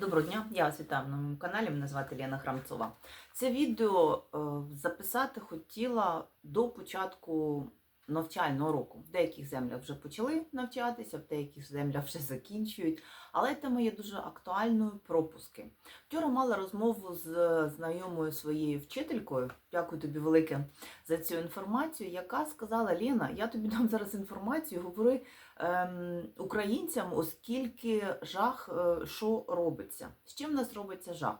Доброго дня, я вас вітаю на моєму каналі. Мене звати Лена Храмцова. Це відео е, записати хотіла до початку навчального року. В деяких землях вже почали навчатися, в деяких землях вже закінчують. Але тема є дуже актуальною пропуски. Вчора мала розмову з знайомою своєю вчителькою. Дякую тобі велике за цю інформацію, яка сказала: Лена, я тобі дам зараз інформацію, говори ем, українцям, оскільки жах, е, що робиться. З чим в нас робиться жах?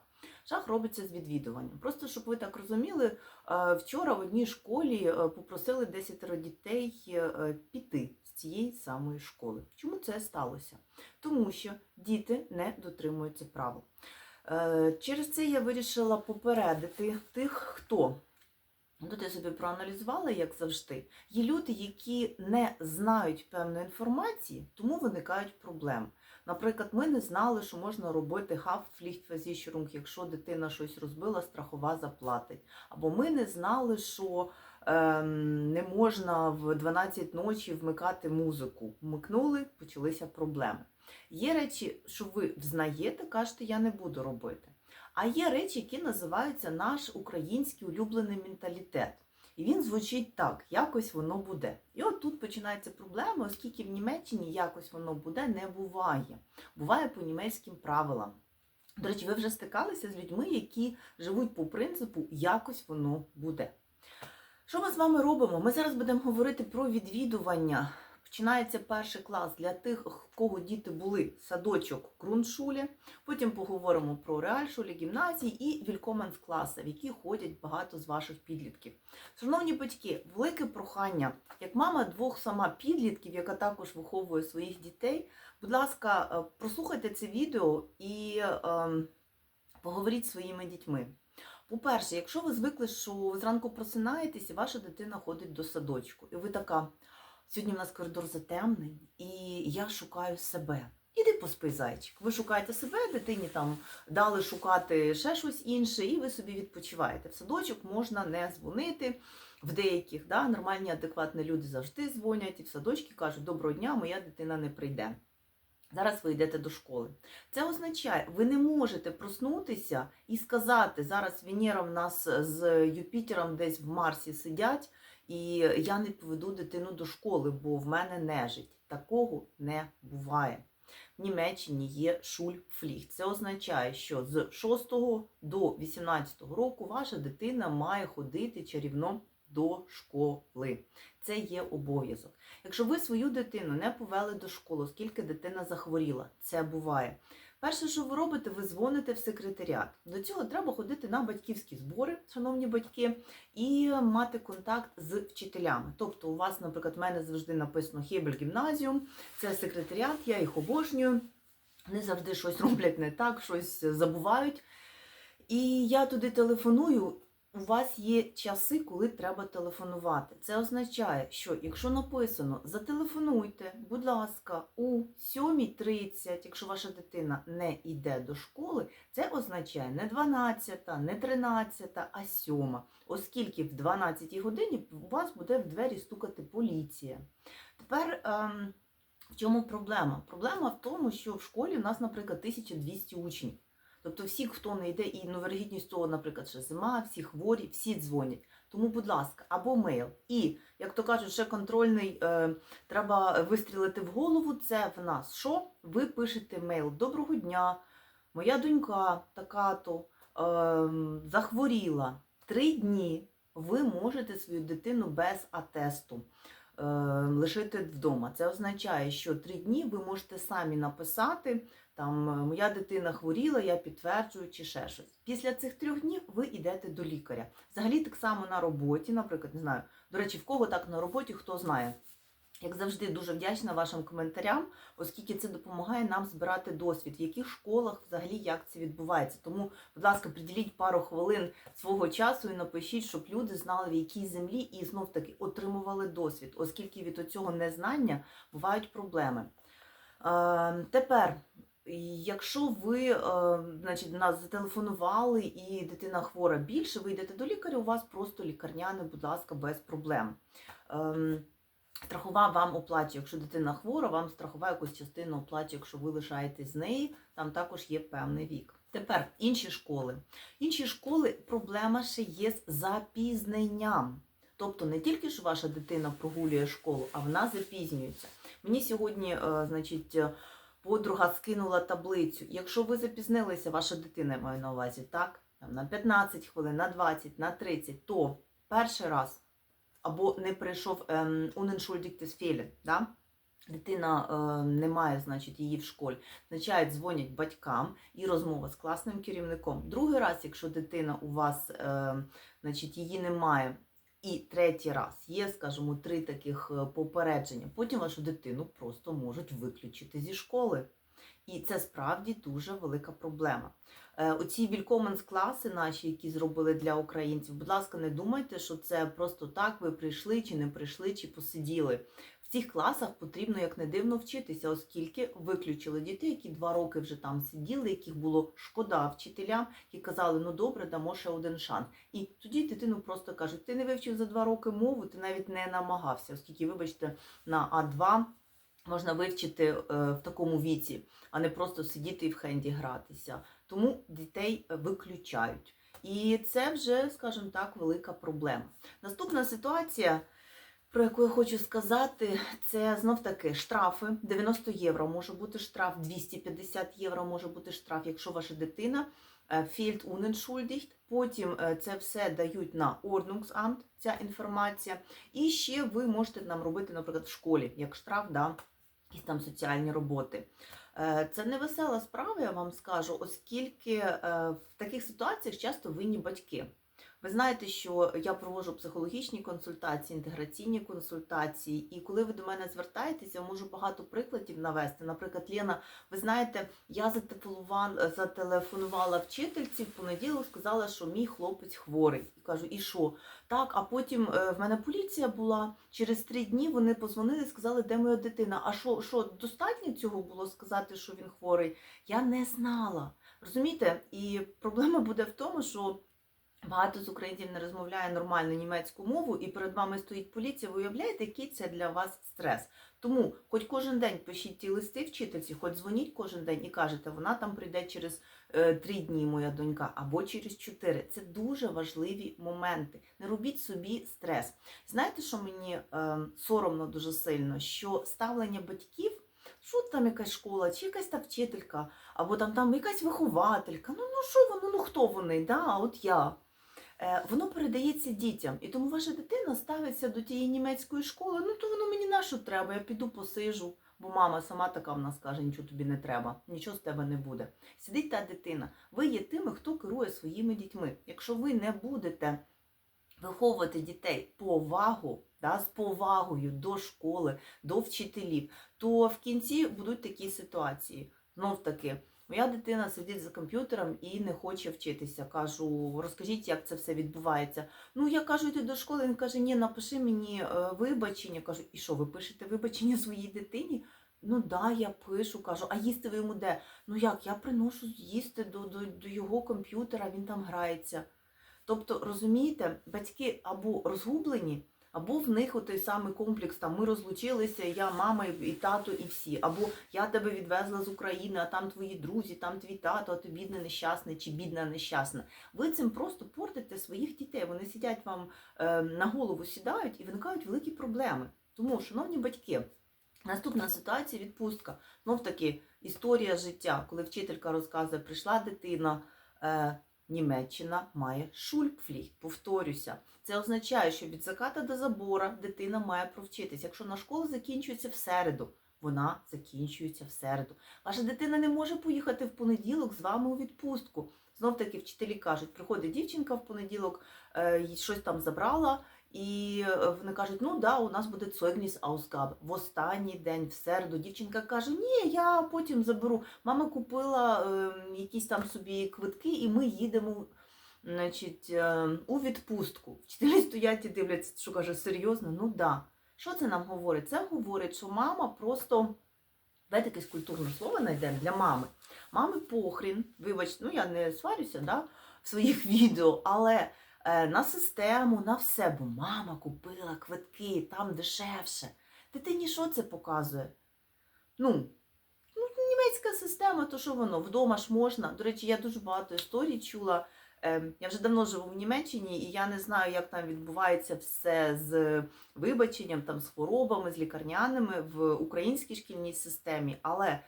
Жах робиться з відвідуванням. Просто щоб ви так розуміли, е, вчора в одній школі е, попросили 10 дітей е, піти з цієї самої школи. Чому це сталося? Тому що діти не дотримуються правил. Через це я вирішила попередити тих, хто. Тут я собі проаналізувала, як завжди. Є люди, які не знають певної інформації, тому виникають проблеми. Наприклад, ми не знали, що можна робити Haftpflichtversicherung, якщо дитина щось розбила, страхова заплатить. Або ми не знали, що ем, не можна в 12 ночі вмикати музику. Вмикнули, почалися проблеми. Є речі, що ви взнаєте, кажете, я не буду робити. А є речі, які називаються наш український улюблений менталітет. І він звучить так, якось воно буде. І от тут починається проблема, оскільки в Німеччині якось воно буде, не буває. Буває по німецьким правилам. До речі, ви вже стикалися з людьми, які живуть по принципу якось воно буде. Що ми з вами робимо? Ми зараз будемо говорити про відвідування. Починається перший клас для тих, в кого діти були садочок ґрунтшулі. Потім поговоримо про реальшулі, гімназії і вількоменс класи, в які ходять багато з ваших підлітків. Шановні батьки, велике прохання, як мама двох сама підлітків, яка також виховує своїх дітей, будь ласка, е, прослухайте це відео і е, поговоріть зі своїми дітьми. По-перше, якщо ви звикли, що зранку просинаєтесь і ваша дитина ходить до садочку, і ви така. Сьогодні в нас коридор затемнений, і я шукаю себе. Іди поспи, зайчик. Ви шукаєте себе, дитині там дали шукати ще щось інше, і ви собі відпочиваєте. В садочок можна не дзвонити. В деяких да, нормальні, адекватні люди завжди дзвонять і в садочки кажуть, доброго дня, моя дитина не прийде. Зараз ви йдете до школи. Це означає, ви не можете проснутися і сказати, зараз Венера в нас з Юпітером десь в Марсі сидять, і я не поведу дитину до школи, бо в мене нежить. Такого не буває. В Німеччині є шульпфліг. Це означає, що з 6 до 18 року ваша дитина має ходити чарівно до школи. Це є обов'язок. Якщо ви свою дитину не повели до школи, оскільки дитина захворіла, це буває. Перше, що ви робите, ви дзвоните в секретаріат. До цього треба ходити на батьківські збори, шановні батьки, і мати контакт з вчителями. Тобто, у вас, наприклад, в мене завжди написано Хебель гімназіум, це секретаріат, я їх обожнюю. Вони завжди щось роблять не так, щось забувають. І я туди телефоную. У вас є часи, коли треба телефонувати. Це означає, що якщо написано зателефонуйте, будь ласка, у 7.30, якщо ваша дитина не йде до школи, це означає не 12, не 13, а 7. Оскільки в 12 годині у вас буде в двері стукати поліція. Тепер. Ем, в чому проблема? Проблема в тому, що в школі у нас, наприклад, 1200 учнів. Тобто всі, хто не йде, і ну, вирогідність того, наприклад, що зима, всі хворі, всі дзвонять. Тому, будь ласка, або мейл. І, як то кажуть, ще контрольний е, треба вистрілити в голову. Це в нас що? Ви пишете мейл. Доброго дня, моя донька така-то е, захворіла. Три дні ви можете свою дитину без атесту лишити вдома. Це означає, що три дні ви можете самі написати. Там е, моя дитина хворіла, я підтверджую чи ще щось. Після цих трьох днів ви йдете до лікаря. Взагалі, так само на роботі, наприклад, не знаю. До речі, в кого так на роботі, хто знає. Як завжди, дуже вдячна вашим коментарям, оскільки це допомагає нам збирати досвід, в яких школах взагалі як це відбувається. Тому, будь ласка, приділіть пару хвилин свого часу і напишіть, щоб люди знали, в якій землі і знов таки отримували досвід, оскільки від цього незнання бувають проблеми. Е, тепер. Якщо ви е, значить, нас зателефонували і дитина хвора більше, ви йдете до лікаря, у вас просто лікарняне, будь ласка, без проблем. Страхова вам оплачує, якщо дитина хвора, вам страхова якусь частину оплачує, якщо ви лишаєтесь з неї, там також є певний вік. Тепер інші школи. Інші школи проблема ще є з запізненням. Тобто не тільки ж ваша дитина прогулює школу, а вона запізнюється. Мені сьогодні, е, значить, е, подруга скинула таблицю. Якщо ви запізнилися, ваша дитина я маю на увазі, так? На 15 хвилин, на 20, на 30, то перший раз або не прийшов ем, unentschuldigtes Fehlen, да? Дитина е, не має, значить, її в школі. Означає, дзвонять батькам і розмова з класним керівником. Другий раз, якщо дитина у вас, е, значить, її немає. І третій раз є, скажімо, три таких е, попередження. Потім вашу дитину просто можуть виключити зі школи. І це справді дуже велика проблема. Е, Оці вількоменс класи наші, які зробили для українців, будь ласка, не думайте, що це просто так, ви прийшли чи не прийшли, чи посиділи. В цих класах потрібно, як не дивно, вчитися, оскільки виключили дітей, які два роки вже там сиділи, яких було шкода вчителям, які казали, ну добре, дамо ще один шанс. І тоді дитину просто кажуть, ти не вивчив за два роки мову, ти навіть не намагався, оскільки, вибачте, на А2 можна вивчити е, в такому віці, а не просто сидіти і в хенді гратися. Тому дітей е, виключають. І це вже, скажімо так, велика проблема. Наступна ситуація, про яку я хочу сказати, це знов таки штрафи. 90 євро може бути штраф, 250 євро може бути штраф, якщо ваша дитина е, fehlt unentschuldigt. Потім е, це все дають на Ordnungsamt, ця інформація. І ще ви можете нам робити, наприклад, в школі, як штраф, да, якісь там соціальні роботи. Е, Це не весела справа, я вам скажу, оскільки е, в таких ситуаціях часто винні батьки. Ви знаєте, що я проводжу психологічні консультації, інтеграційні консультації, і коли ви до мене звертаєтеся, можу багато прикладів навести. Наприклад, Лена, ви знаєте, я зателефонувала вчительці в понеділок, сказала, що мій хлопець хворий. І кажу, і що? Так, а потім е, в мене поліція була. Через три дні вони позвонили, і сказали, де моя дитина. А що, що достатньо цього було сказати, що він хворий? Я не знала. Розумієте? І проблема буде в тому, що. Багато з українців не розмовляє нормально німецьку мову, і перед вами стоїть поліція. Ви уявляєте, який це для вас стрес? Тому, хоч кожен день пишіть ті листи вчительці, хоч дзвоніть кожен день і кажете, вона там прийде через е, три дні, моя донька, або через чотири. Це дуже важливі моменти. Не робіть собі стрес. Знаєте, що мені е, соромно дуже сильно, що ставлення батьків. Що там якась школа, чи якась та вчителька, або там там якась вихователька. Ну ну що воно, ну хто вони? Да, от я. Е, Воно передається дітям. І тому ваша дитина ставиться до тієї німецької школи, ну то воно мені на що треба, я піду посижу. Бо мама сама така в нас каже, нічого тобі не треба, нічого з тебе не буде. Сидить та дитина. Ви є тими, хто керує своїми дітьми. Якщо ви не будете виховувати дітей повагу, да, з повагою до школи, до вчителів, то в кінці будуть такі ситуації. Знов таки, моя дитина сидить за комп'ютером і не хоче вчитися. Кажу, розкажіть, як це все відбувається. Ну, я кажу, йди до школи. Він каже, ні, напиши мені е, вибачення. Кажу, і що, ви пишете вибачення своїй дитині? Ну да, я пишу, кажу, а їсти ви йому де? Ну як, я приношу їсти до, до, до його комп'ютера, він там грається. Тобто, розумієте, батьки або розгублені, або в них той самий комплекс, там ми розлучилися, я, мама і тато, і всі. Або я тебе відвезла з України, а там твої друзі, там твій тато, а ти бідний нещасний чи бідна нещасна. Ви цим просто портите своїх дітей. Вони сидять вам е, на голову сідають і виникають великі проблеми. Тому, шановні батьки, наступна ситуація відпустка. Знов таки історія життя, коли вчителька розказує, прийшла дитина. Німеччина має шульпфліг. Повторюся, це означає, що від заката до забора дитина має провчитися. Якщо на школа закінчується в середу, вона закінчується в середу. Ваша дитина не може поїхати в понеділок з вами у відпустку. Знов таки вчителі кажуть, приходить дівчинка в понеділок, е, щось там забрала. І е, вони кажуть, ну да, у нас буде Zeugnis Ausgabe. В останній день, в середу, дівчинка каже, ні, я потім заберу. Мама купила е, якісь там собі квитки, і ми їдемо значить, е, у відпустку. Вчителі стоять і дивляться, що каже, серйозно? Ну да. Що це нам говорить? Це говорить, що мама просто. Давайте якесь культурне слово знайдемо для мами. Мами похрін, вибачте, ну я не сварюся да, в своїх відео, але на систему, на все, бо мама купила квитки, там дешевше. Дитині що це показує? Ну, ну, німецька система, то що воно? Вдома ж можна. До речі, я дуже багато історій чула. Ем, Я вже давно живу в Німеччині, і я не знаю, як там відбувається все з вибаченням, там, з хворобами, з лікарняними в українській шкільній системі. Але е,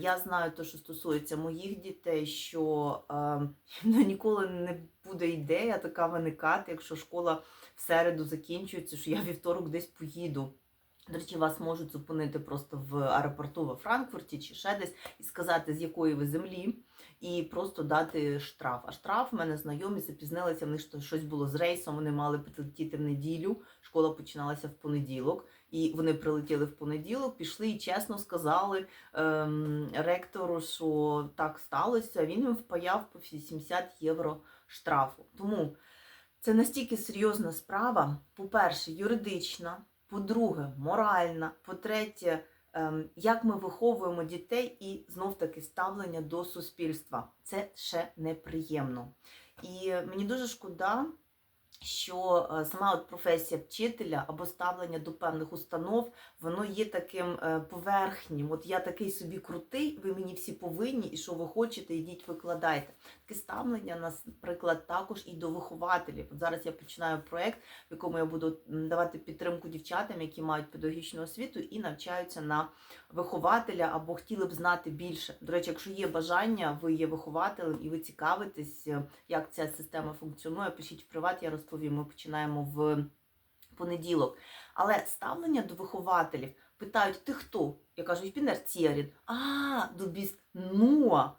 я знаю те, що стосується моїх дітей, що е, ну, ніколи не буде ідея така виникати, якщо школа в середу закінчується, що я вівторок десь поїду. До речі, вас можуть зупинити просто в аеропорту во Франкфурті чи ще десь і сказати, з якої ви землі, і просто дати штраф. А штраф в мене знайомі запізнилися, в них що- щось було з рейсом, вони мали прилетіти в неділю, школа починалася в понеділок, і вони прилетіли в понеділок, пішли і чесно сказали ем, ректору, що так сталося. Він їм впаяв по 80 євро штрафу. Тому це настільки серйозна справа. По-перше, юридична, по-друге, моральна, по-третє, ем, як ми виховуємо дітей і знов таки ставлення до суспільства. Це ще неприємно. І мені дуже шкода, що е, сама от професія вчителя або ставлення до певних установ, воно є таким е, поверхнім. От я такий собі крутий, ви мені всі повинні, і що ви хочете, йдіть викладайте. Таке ставлення, наприклад, також і до вихователів. От зараз я починаю проєкт, в якому я буду давати підтримку дівчатам, які мають педагогічну освіту і навчаються на вихователя або хотіли б знати більше. До речі, якщо є бажання, ви є вихователем і ви цікавитесь, е, як ця система функціонує, пишіть в приват, я розповім. Ми починаємо в понеділок. Але ставлення до вихователів питають: ти хто? Я кажу, він Erzieherin. А, дубіст bist nur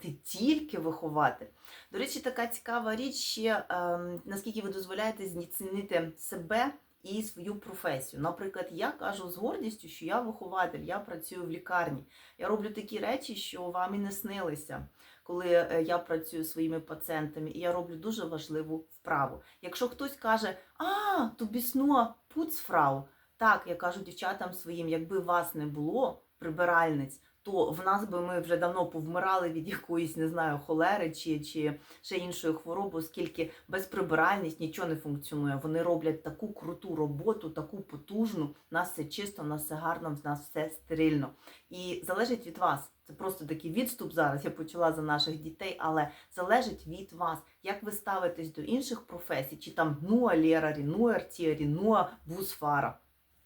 Ти тільки вихователь. До речі, така цікава річ ще, ем, наскільки ви дозволяєте зніцінити себе і свою професію. Наприклад, я кажу з гордістю, що я вихователь, я працюю в лікарні. Я роблю такі речі, що вам і не снилися, коли е, я працюю своїми пацієнтами, і я роблю дуже важливу вправу. Якщо хтось каже, а, ту біснуа пуцфрау, так, я кажу дівчатам своїм, якби вас не було, прибиральниць, то в нас би ми вже давно повмирали від якоїсь, не знаю, холери чи, чи ще іншої хвороби, оскільки без прибиральниць нічого не функціонує. Вони роблять таку круту роботу, таку потужну. У нас все чисто, у нас все гарно, в нас все стерильно. І залежить від вас. Це просто такий відступ зараз. Я почала за наших дітей, але залежить від вас, як ви ставитесь до інших професій, чи там нуа лєрарі, нуа артіарі, нуа бусфара.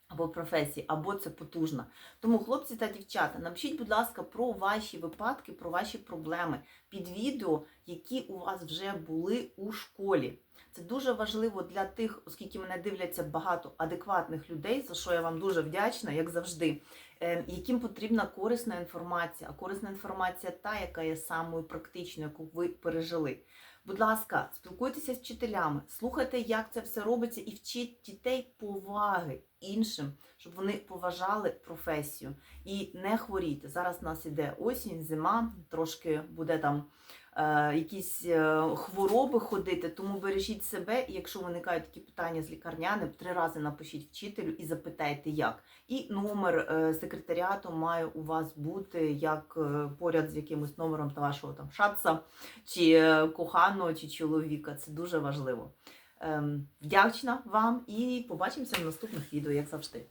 Або професії, або це потужно. Тому, хлопці та дівчата, напишіть, будь ласка, про ваші випадки, про ваші проблеми під відео, які у вас вже були у школі. Це дуже важливо для тих, оскільки мене дивляться багато адекватних людей, за що я вам дуже вдячна, як завжди, е, яким потрібна корисна інформація. А корисна інформація та, яка є самою практичною, яку ви пережили. Будь ласка, спілкуйтеся з вчителями, слухайте, як це все робиться, і вчіть дітей поваги іншим, щоб вони поважали професію і не хворійте. Зараз у нас іде осінь, зима, трошки буде там е, якісь е, хвороби ходити, тому бережіть себе. І якщо виникають такі питання з лікарняним, три рази напишіть вчителю і запитайте, як. І номер е, секретаріату має у вас бути як е, поряд з якимось номером та вашого там шатса, чи коханого, чи чоловіка. Це дуже важливо. Ем, Вдячна вам і побачимося в наступних відео, як завжди.